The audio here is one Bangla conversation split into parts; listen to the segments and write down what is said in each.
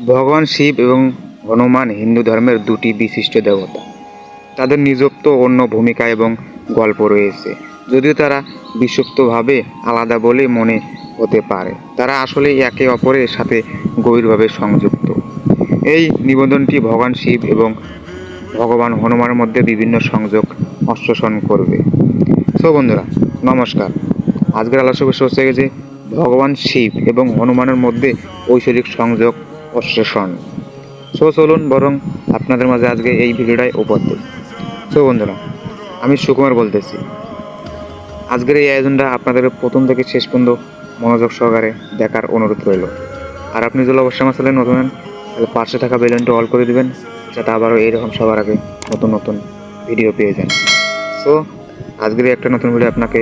ভগবান শিব এবং হনুমান হিন্দু ধর্মের দুটি বিশিষ্ট দেবতা। তাদের নিজত্ব অন্য ভূমিকা এবং গল্প রয়েছে। যদিও তারা বিশ্বস্তভাবে আলাদা বলে মনে হতে পারে। তারা আসলে একে অপরের সাথে গভীরভাবে সংযুক্ত। এই নিবেদনটি ভগবান শিব এবং ভগবান হনুমানের মধ্যে বিভিন্ন সংযোগ অশ্লেষণ করবে। সো বন্ধুরা, নমস্কার। আজকের বিষয় হচ্ছে যে ভগবান শিব এবং হনুমানের মধ্যে ঐশ্বরিক সংযোগ অশ্লেষণ সো চলুন বরং আপনাদের মাঝে আজকে এই ভিডিওটাই উপস্থিত সো বন্ধুরা, আমি সুকুমার বলতেছি। আজকের এই আয়োজনটা আপনাদের প্রথম থেকে শেষ পর্যন্ত মনোযোগ সহকারে দেখার অনুরোধ রইল। আর আপনি যদি অবশ্যই আমার চ্যানেলে নতুন তাহলে পাশে থাকা বেলুনটা অল করে দিবেন, যাতে আবারও এইরকম সবার আগে নতুন নতুন ভিডিও পেয়ে যান। সো আজকের একটা নতুন ভিডিও আপনাকে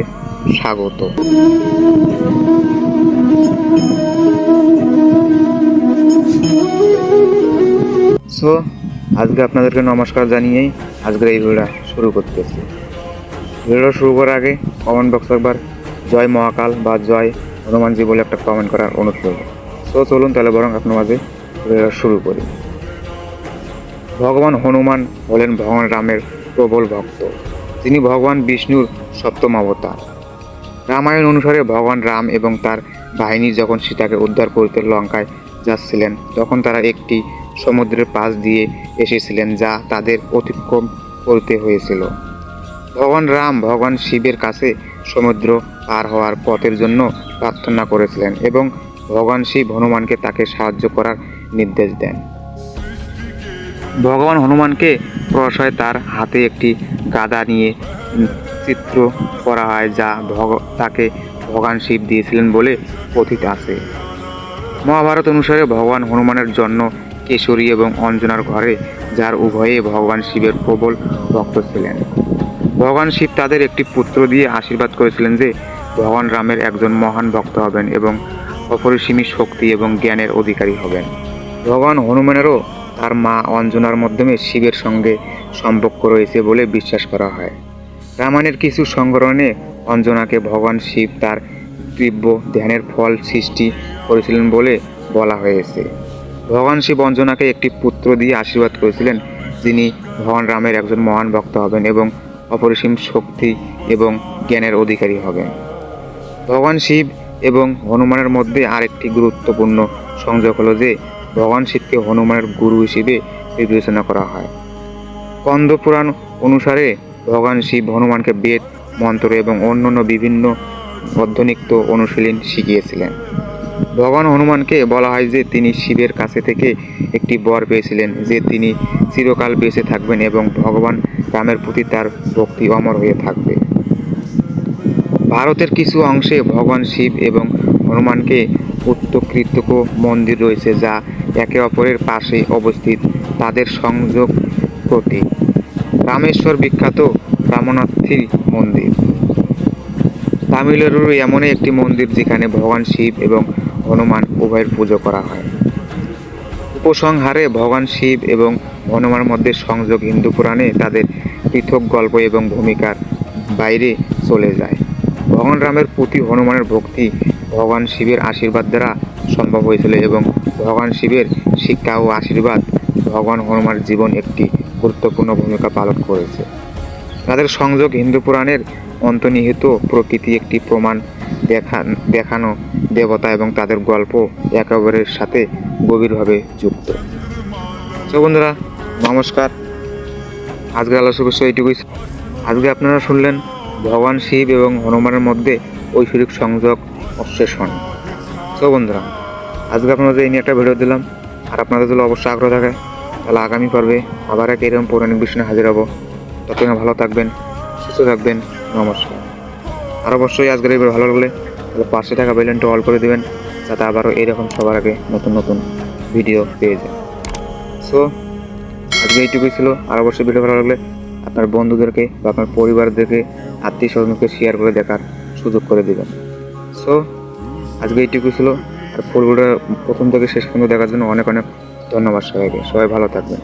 স্বাগত। সো আজকে আপনাদেরকে নমস্কার জানিয়েই আজকের এই ভিডিওটা শুরু করতেছি। ভিডিওটা শুরু করার আগে কমেন্ট বক্সে একবার জয় মহাকাল বা জয় হনুমানজি বলে একটা কমেন্ট করার অনুরোধ করব। সো চলুন তাহলে বরং আপনার মাঝে ভিডিওটা শুরু করি। ভগবান হনুমান হলেন ভগবান রামের প্রবল ভক্ত। তিনি ভগবান বিষ্ণুর সপ্তম অবতার। রামায়ণ অনুসারে ভগবান রাম এবং তার বাহিনী যখন সীতাকে উদ্ধার করতে লঙ্কায় যাচ্ছিলেন, তখন তারা একটি সমুদ্রের পাশ দিয়ে এসেছিলেন যা তাদের অতিক্রম করতে হয়েছিল। ভগবান রাম ভগবান শিবের কাছে সমুদ্র পার হওয়ার পথের জন্য প্রার্থনা করেছিলেন এবং ভগবান শিব হনুমানকে তাকে সাহায্য করার নির্দেশ দেন। ভগবান হনুমানকে প্রশয় তার হাতে একটি গাদা নিয়ে চিত্র করা হয় যা ভগ, তাকে ভগবান শিব দিয়েছিলেন বলে কথিত আছে। মহাভারত অনুসারে ভগবান হনুমানের জন্য কেশরী এবং অঞ্জনার ঘরে, যার উভয়ে ভগবান শিবের প্রবল ভক্ত ছিলেন। ভগবান শিব তাদের একটি পুত্র দিয়ে আশীর্বাদ করেছিলেন যে, ভগবান রামের একজন মহান ভক্ত হবেন এবং অপরিসীমী শক্তি এবং জ্ঞানের অধিকারী হবেন। ভগবান হনুমানেরও তার মা অঞ্জনার মাধ্যমে শিবের সঙ্গে সম্পর্ক রয়েছে বলে বিশ্বাস করা হয়। রামায়ণের কিছু সংগ্রহণে অঞ্জনাকে ভগবান শিব তার তীব্র ধ্যানের ফল সৃষ্টি করেছিলেন বলে বলা হয়েছে। ভগবান শিব অঞ্জনাকে একটি পুত্র দিয়ে আশীর্বাদ করেছিলেন, যিনি ভগবান রামের একজন মহান ভক্ত হবেন এবং অপরিসীম শক্তি এবং জ্ঞানের অধিকারী হবেন। ভগবান শিব এবং হনুমানের মধ্যে আরেকটি গুরুত্বপূর্ণ সংযোগ হলো যে, ভগবান শিবকে হনুমানের গুরু হিসেবে বিবেচনা করা হয়। কন্দ পুরাণ অনুসারে ভগবান শিব হনুমানকে বেদ, মন্ত্র এবং অন্যান্য বিভিন্ন অধ্যনিক্ত অনুশীলন শিখিয়েছিলেন। ভগবান হনুমানকে বলা হয় যে তিনি শিবের কাছে থেকে একটি বর পেয়েছিলেন, যে তিনি চিরকাল বেঁচে থাকবেন এবং ভগবান রামের প্রতি তার ভক্তি অমর হয়ে থাকবে। ভারতের কিছু অংশে ভগবান শিব এবং হনুমানকে উত্তকৃত মন্দির রয়েছে, যা একে অপরের পাশে অবস্থিত তাদের সংযোগ প্রতীক রামেশ্বর বিখ্যাত রামনাথী মন্দির। তামিলনাড়ুর এমনই একটি মন্দির যেখানে ভগবান শিব এবং হনুমান উভয়ের পুজো করা হয়। উপসংহারে ভগবান শিব এবং হনুমানের মধ্যে সংযোগ হিন্দু পুরাণে তাদের পৃথক গল্প এবং ভূমিকার বাইরে চলে যায়। ভগবান রামের প্রতি হনুমানের ভক্তি ভগবান শিবের আশীর্বাদ দ্বারা সম্ভব হয়েছিল এবং ভগবান শিবের শিক্ষা ও আশীর্বাদ ভগবান হনুমানের জীবন একটি গুরুত্বপূর্ণ ভূমিকা পালন করেছে। তাদের সংযোগ হিন্দু পুরাণের অন্তর্নিহিত প্রকৃতি একটি প্রমাণ দেখা, দেখানো দেবতা এবং তাদের গল্প একে অপরের সাথে গভীরভাবে যুক্ত। তো বন্ধুরা, নমস্কার। আজকের আলোচনা বিষয় এইটুকুই। আজকে আপনারা শুনলেন ভগবান শিব এবং হনুমানের মধ্যে ঐশ্বরিক সংযোগ অশ্লেষণ। তো বন্ধুরা, আজকে আপনাদের এই নিয়ে একটা ভিডিও দিলাম। আর আপনাদের যদি অবশ্যই আগ্রহ থাকে, তাহলে আগামী পর্বে আবার এক এরকম পৌরাণিক বিষয় হাজির হব। ততক্ষণ ভালো থাকবেন, সুস্থ থাকবেন, নমস্কার। আর অবশ্যই আজকের এই ভালো লাগলে তাহলে পাশে থাকা বেলুনটা অল করে দেবেন, যাতে আবারও এরকম সবার আগে নতুন নতুন ভিডিও পেয়ে যায়। সো আজকে এইটুকুই ছিল, আর অবশ্যই ভিডিও ভালো লাগলে আপনার বন্ধুদেরকে বা আপনার পরিবারদেরকে আত্মীয় স্বজনকে শেয়ার করে দেখার সুযোগ করে দেবেন। সো আজকে এইটুকুই ছিল, আর ফুলগুলো প্রথম থেকে শেষ পর্যন্ত দেখার জন্য অনেক অনেক ধন্যবাদ সবাইকে। সবাই ভালো থাকবেন।